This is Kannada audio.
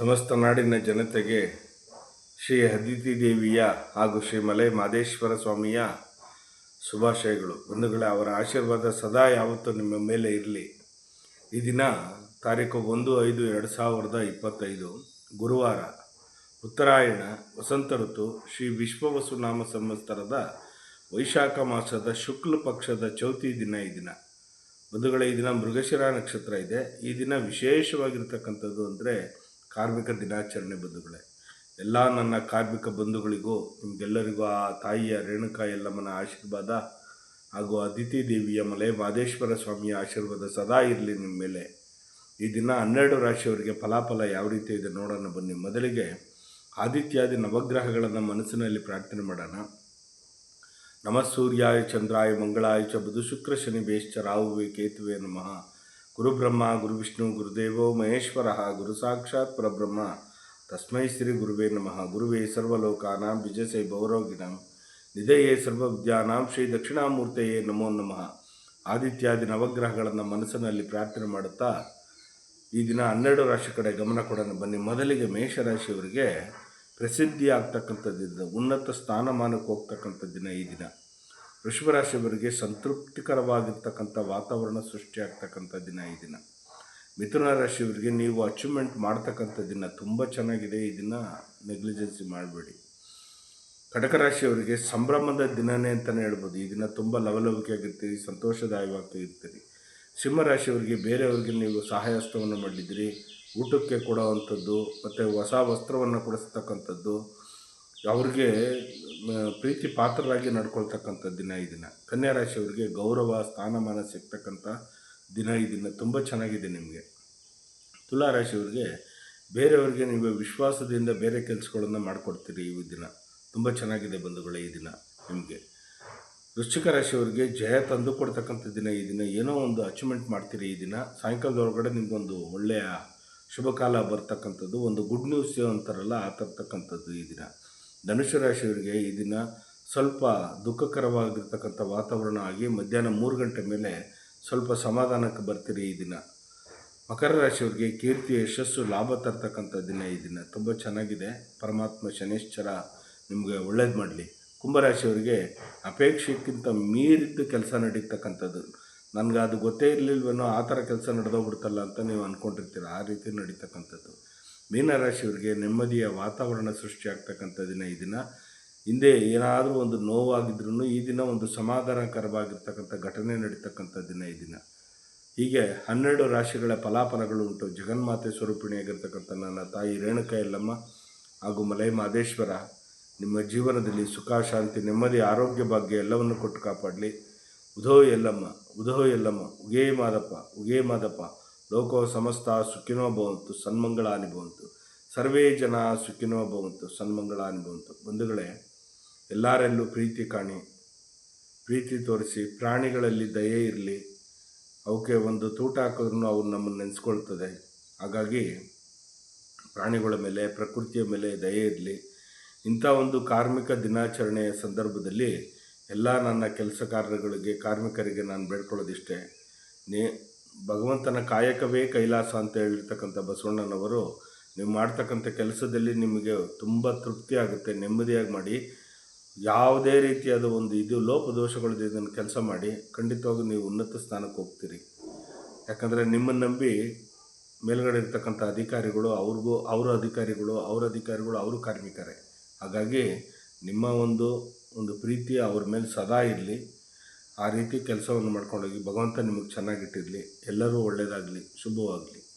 ಸಮಸ್ತ ನಾಡಿನ ಜನತೆಗೆ ಶ್ರೀ ಅದಿತಿ ದೇವಿಯ ಹಾಗೂ ಶ್ರೀ ಮಲೆ ಮಾದೇಶ್ವರ ಸ್ವಾಮಿಯ ಶುಭಾಶಯಗಳು. ಬಂಧುಗಳೇ, ಅವರ ಆಶೀರ್ವಾದ ಸದಾ ಯಾವತ್ತೂ ನಿಮ್ಮ ಮೇಲೆ ಇರಲಿ. ಈ ದಿನ ತಾರೀಕು ಒಂದು ಐದು ಎರಡು ಸಾವಿರದ ಇಪ್ಪತ್ತೈದು, ಗುರುವಾರ ಉತ್ತರಾಯಣ, ವಸಂತ ಋತು, ಶ್ರೀ ವಿಶ್ವವಸುನಾಮ ಸಂವತ್ಸರದ ವೈಶಾಖ ಮಾಸದ ಶುಕ್ಲ ಪಕ್ಷದ ಚೌತಿ ದಿನ ಈ ದಿನ. ಬಂಧುಗಳೇ, ಈ ದಿನ ಮೃಗಶಿರ ನಕ್ಷತ್ರ ಇದೆ. ಈ ದಿನ ವಿಶೇಷವಾಗಿರ್ತಕ್ಕಂಥದ್ದು ಅಂದರೆ ಕಾರ್ಮಿಕ ದಿನಾಚರಣೆ ಬಂಧುಗಳೇ, ಎಲ್ಲ ನನ್ನ ಕಾರ್ಮಿಕ ಬಂಧುಗಳಿಗೂ, ನಿಮಗೆಲ್ಲರಿಗೂ ಆ ತಾಯಿಯ ರೇಣುಕಾ ಯಲ್ಲಮ್ಮನ ಆಶೀರ್ವಾದ ಹಾಗೂ ಅದಿತಿ ದೇವಿಯ ಮಲೆ ಮಾದೇಶ್ವರ ಸ್ವಾಮಿಯ ಆಶೀರ್ವಾದ ಸದಾ ಇರಲಿ ನಿಮ್ಮ ಮೇಲೆ. ಈ ದಿನ ಹನ್ನೆರಡು ರಾಶಿಯವರಿಗೆ ಫಲಾಫಲ ಯಾವ ರೀತಿ ಇದೆ ನೋಡೋಣ ಬನ್ನಿ. ಮೊದಲಿಗೆ ಆದಿತ್ಯಾದಿ ನವಗ್ರಹಗಳನ್ನು ಮನಸ್ಸಿನಲ್ಲಿ ಪ್ರಾರ್ಥನೆ ಮಾಡೋಣ. ನಮಃ ಸೂರ್ಯಾಯ ಚಂದ್ರಾಯ ಮಂಗಳಾಯ ಚ ಬುಧ ಶುಕ್ರ ಶನಿ ಬೇಶ್ಚ ರಾಹುವೆ ಕೇತುವೆ ನಮಃ. ಗುರುಬ್ರಹ್ಮ, ಗುರುವಿಷ್ಣು, ಗುರುದೇವೋ, ಮಹೇಶ್ವರ, ಗುರು ಸಾಕ್ಷಾತ್ ಪರಬ್ರಹ್ಮ. ತಸ್ಮೈ ಶ್ರೀ ಗುರುವೇ ನಮಃ. ಗುರುವೇ ಸರ್ವಲೋಕಾನಾಂ ವಿಜಯಸೈ ಭೌರೋಗಿಣ ನಿಧಯೇ ಸರ್ವವಿದ್ಯಾನಾಂ ಶ್ರೀ ದಕ್ಷಿಣಾಮೂರ್ತೆಯೇ ನಮೋ ನಮಃ. ಆದಿತ್ಯಾದಿ ನವಗ್ರಹಗಳನ್ನು ಮನಸ್ಸಿನಲ್ಲಿ ಪ್ರಾರ್ಥನೆ ಮಾಡುತ್ತಾ ಈ ದಿನ ಹನ್ನೆರಡು ರಾಶಿ ಕಡೆ ಗಮನ ಕೊಡೋಣ. ಬನ್ನಿ. ಮೊದಲಿಗೆ ಮೇಷರಾಶಿಯವರಿಗೆ ಪ್ರಸಿದ್ಧಿ ಆಗ್ತಕ್ಕಂಥದ್ದು ಉನ್ನತ ಸ್ಥಾನಮಾನಕ್ಕೆ ಹೋಗ್ತಕ್ಕಂಥ ದಿನ ಈ ದಿನ. ವೃಷಭ ರಾಶಿಯವರಿಗೆ ಸಂತೃಪ್ತಿಕರವಾಗಿರ್ತಕ್ಕಂಥ ವಾತಾವರಣ ಸೃಷ್ಟಿಯಾಗ್ತಕ್ಕಂಥ ದಿನ ಈ ದಿನ. ಮಿಥುನ ರಾಶಿಯವರಿಗೆ ನೀವು ಅಚೀವ್ಮೆಂಟ್ ಮಾಡ್ತಕ್ಕಂಥ ದಿನ ತುಂಬ ಚೆನ್ನಾಗಿದೆ, ಈ ದಿನ ನೆಗ್ಲಿಜೆನ್ಸಿ ಮಾಡಬೇಡಿ. ಕಟಕ ರಾಶಿಯವರಿಗೆ ಸಂಭ್ರಮದ ದಿನನೇ ಅಂತಲೇ ಹೇಳ್ಬೋದು. ಈ ದಿನ ತುಂಬ ಲವಲವಿಕೆಯಾಗಿರ್ತೀರಿ ಇರ್ತೀರಿ. ಸಿಂಹರಾಶಿಯವರಿಗೆ ಬೇರೆಯವರಿಗೆ ನೀವು ಸಹಾಯ ಹಸ್ತವನ್ನು ಮಾಡಿದ್ದೀರಿ, ಊಟಕ್ಕೆ ಕೊಡೋವಂಥದ್ದು, ಮತ್ತು ಹೊಸ ವಸ್ತ್ರವನ್ನು ಕೊಡಿಸ್ತಕ್ಕಂಥದ್ದು ಅವ್ರಿಗೆ ಪ್ರೀತಿ ಪಾತ್ರರಾಗಿ ನಡ್ಕೊಳ್ತಕ್ಕಂಥ ದಿನ ಈ ದಿನ. ಕನ್ಯಾ ರಾಶಿಯವ್ರಿಗೆ ಗೌರವ, ಸ್ಥಾನಮಾನ ಸಿಗ್ತಕ್ಕಂಥ ದಿನ ಈ ದಿನ. ತುಂಬ ಚೆನ್ನಾಗಿದೆ ನಿಮಗೆ. ತುಲಾ ರಾಶಿಯವ್ರಿಗೆ ಬೇರೆಯವ್ರಿಗೆ ನೀವು ವಿಶ್ವಾಸದಿಂದ ಬೇರೆ ಕೆಲಸಗಳನ್ನು ಮಾಡಿಕೊಡ್ತೀರಿ ಈ ದಿನ. ತುಂಬ ಚೆನ್ನಾಗಿದೆ ಬಂಧುಗಳೇ ಈ ದಿನ ನಿಮಗೆ. ವೃಶ್ಚಿಕ ರಾಶಿಯವರಿಗೆ ಜಯ ತಂದು ಕೊಡ್ತಕ್ಕಂಥ ದಿನ ಈ ದಿನ. ಏನೋ ಒಂದು ಅಚೀವ್ಮೆಂಟ್ ಮಾಡ್ತೀರಿ ಈ ದಿನ. ಸಾಯಂಕಾಲದೊಳಗಡೆ ನಿಮಗೊಂದು ಒಳ್ಳೆಯ ಶುಭಕಾಲ ಬರ್ತಕ್ಕಂಥದ್ದು. ಒಂದು ಗುಡ್ ನ್ಯೂಸ್ ಅಂತಾರಲ್ಲ, ಆ ತರ್ತಕ್ಕಂಥದ್ದು ಈ ದಿನ. ಧನುಷು ರಾಶಿಯವರಿಗೆ ಈ ದಿನ ಸ್ವಲ್ಪ ದುಃಖಕರವಾಗಿರ್ತಕ್ಕಂಥ ವಾತಾವರಣ ಆಗಿ ಮಧ್ಯಾಹ್ನ ಮೂರು ಗಂಟೆ ಮೇಲೆ ಸ್ವಲ್ಪ ಸಮಾಧಾನಕ್ಕೆ ಬರ್ತೀರಿ ಈ ದಿನ. ಮಕರ ರಾಶಿಯವರಿಗೆ ಕೀರ್ತಿ, ಯಶಸ್ಸು, ಲಾಭ ತರ್ತಕ್ಕಂಥ ದಿನ ಈ ದಿನ. ತುಂಬ ಚೆನ್ನಾಗಿದೆ. ಪರಮಾತ್ಮ ಶನೇಶ್ವರ ನಿಮಗೆ ಒಳ್ಳೇದು ಮಾಡಲಿ. ಕುಂಭರಾಶಿಯವರಿಗೆ ಅಪೇಕ್ಷೆಗಿಂತ ಮೀರಿದ್ದು ಕೆಲಸ ನಡೀತಕ್ಕಂಥದ್ದು. ನನಗೆ ಅದು ಗೊತ್ತೇ ಇರಲಿಲ್ವೇನೋ ಆ ಥರ ಕೆಲಸ ನಡೆದೋಗ್ಬಿಡ್ತಲ್ಲ ಅಂತ ನೀವು ಅಂದ್ಕೊಂಡಿರ್ತೀರ ಆ ರೀತಿ ನಡೀತಕ್ಕಂಥದ್ದು. ಮೀನರಾಶಿಯವರಿಗೆ ನೆಮ್ಮದಿಯ ವಾತಾವರಣ ಸೃಷ್ಟಿಯಾಗ್ತಕ್ಕಂಥ ದಿನ ಈ ದಿನ. ಹಿಂದೆ ಏನಾದರೂ ಒಂದು ನೋವಾಗಿದ್ರೂ ಈ ದಿನ ಒಂದು ಸಮಾಧಾನಕರವಾಗಿರ್ತಕ್ಕಂಥ ಘಟನೆ ನಡೀತಕ್ಕಂಥ ದಿನ ಈ ದಿನ. ಹೀಗೆ ಹನ್ನೆರಡು ರಾಶಿಗಳ ಫಲಾಫಲಗಳು ಉಂಟು. ಜಗನ್ಮಾತೆ ಸ್ವರೂಪಿಣಿಯಾಗಿರ್ತಕ್ಕಂಥ ನನ್ನ ತಾಯಿ ರೇಣುಕ ಯಲ್ಲಮ್ಮ ಹಾಗೂ ಮಲೈ ಮಾದೇಶ್ವರ, ನಿಮ್ಮ ಜೀವನದಲ್ಲಿ ಸುಖ, ಶಾಂತಿ, ನೆಮ್ಮದಿ, ಆರೋಗ್ಯ ಭಾಗ್ಯ ಎಲ್ಲವನ್ನು ಕೊಟ್ಟು ಕಾಪಾಡಲಿ. ಉದೋ ಎಲ್ಲಮ್ಮ ಉದೋ ಎಲ್ಲಮ್ಮ ಉಗೇ ಮಾದಪ್ಪ ಉಗೇ ಮಾದಪ್ಪ ಲೋಕೋ ಸಮಸ್ತ ಸುಖಿನೋ ಭವಂತು, ಸನ್ಮಂಗಳಾನಿ ಭವಂತು. ಸರ್ವೇ ಜನ ಸುಖಿನೋ ಭವಂತು, ಸನ್ಮಂಗಳಾನಿ ಭವಂತು. ಬಂಧುಗಳೇ, ಎಲ್ಲರಲ್ಲೂ ಪ್ರೀತಿ ಕಾಣಿ. ಪ್ರೀತಿ ತೋರಿಸಿ, ಪ್ರಾಣಿಗಳಲ್ಲಿ ದಯೆ ಇರಲಿ. ಅವಕ್ಕೆ ಒಂದು ತೂಟ ಹಾಕಿದ್ರೂ ಅವು ನಮ್ಮನ್ನು ನೆನೆಸ್ಕೊಳ್ತದೆ. ಹಾಗಾಗಿ ಪ್ರಾಣಿಗಳ ಮೇಲೆ, ಪ್ರಕೃತಿಯ ಮೇಲೆ ದಯೆ ಇರಲಿ. ಇಂಥ ಒಂದು ಕಾರ್ಮಿಕ ದಿನಾಚರಣೆಯ ಸಂದರ್ಭದಲ್ಲಿ ಎಲ್ಲ ನನ್ನ ಕೆಲಸ ಕಾರ್ಯಗಳಿಗೆ ಕಾರ್ಮಿಕರಿಗೆ ನಾನು ಬೇಡ್ಕೊಳ್ಳೋದಿಷ್ಟೇ. ನೇ ಭಗವಂತನ ಕಾಯಕವೇ ಕೈಲಾಸ ಅಂತ ಹೇಳಿರ್ತಕ್ಕಂಥ ಬಸವಣ್ಣನವರು ನೀವು ಮಾಡ್ತಕ್ಕಂಥ ಕೆಲಸದಲ್ಲಿ ನಿಮಗೆ ತುಂಬ ತೃಪ್ತಿ ಆಗುತ್ತೆ, ನೆಮ್ಮದಿಯಾಗಿ ಮಾಡಿ. ಯಾವುದೇ ರೀತಿಯಾದ ಒಂದು ಇದು ಲೋಪದೋಷಗಳಿದೆ ಇದನ್ನು ಕೆಲಸ ಮಾಡಿ. ಖಂಡಿತವಾಗೂ ನೀವು ಉನ್ನತ ಸ್ಥಾನಕ್ಕೆ ಹೋಗ್ತೀರಿ. ಯಾಕಂದರೆ ನಿಮ್ಮನ್ನು ನಂಬಿ ಮೇಲ್ಗಡೆ ಇರ್ತಕ್ಕಂಥ ಅಧಿಕಾರಿಗಳು, ಅವ್ರಿಗೂ ಅವರ ಅಧಿಕಾರಿಗಳು, ಅವ್ರ ಅಧಿಕಾರಿಗಳು ಅವರು ಕಾರ್ಮಿಕರೇ. ಹಾಗಾಗಿ ನಿಮ್ಮ ಒಂದು ಒಂದು ಪ್ರೀತಿ ಅವ್ರ ಮೇಲೆ ಸದಾ ಇರಲಿ. ಆ ರೀತಿ ಕೆಲಸವನ್ನು ಮಾಡ್ಕೊಂಡೋಗಿ ಭಗವಂತ ನಿಮಗೆ ಚೆನ್ನಾಗಿಟ್ಟಿರಲಿ ಎಲ್ಲರೂ ಒಳ್ಳೆಯದಾಗಲಿ ಶುಭವಾಗಲಿ.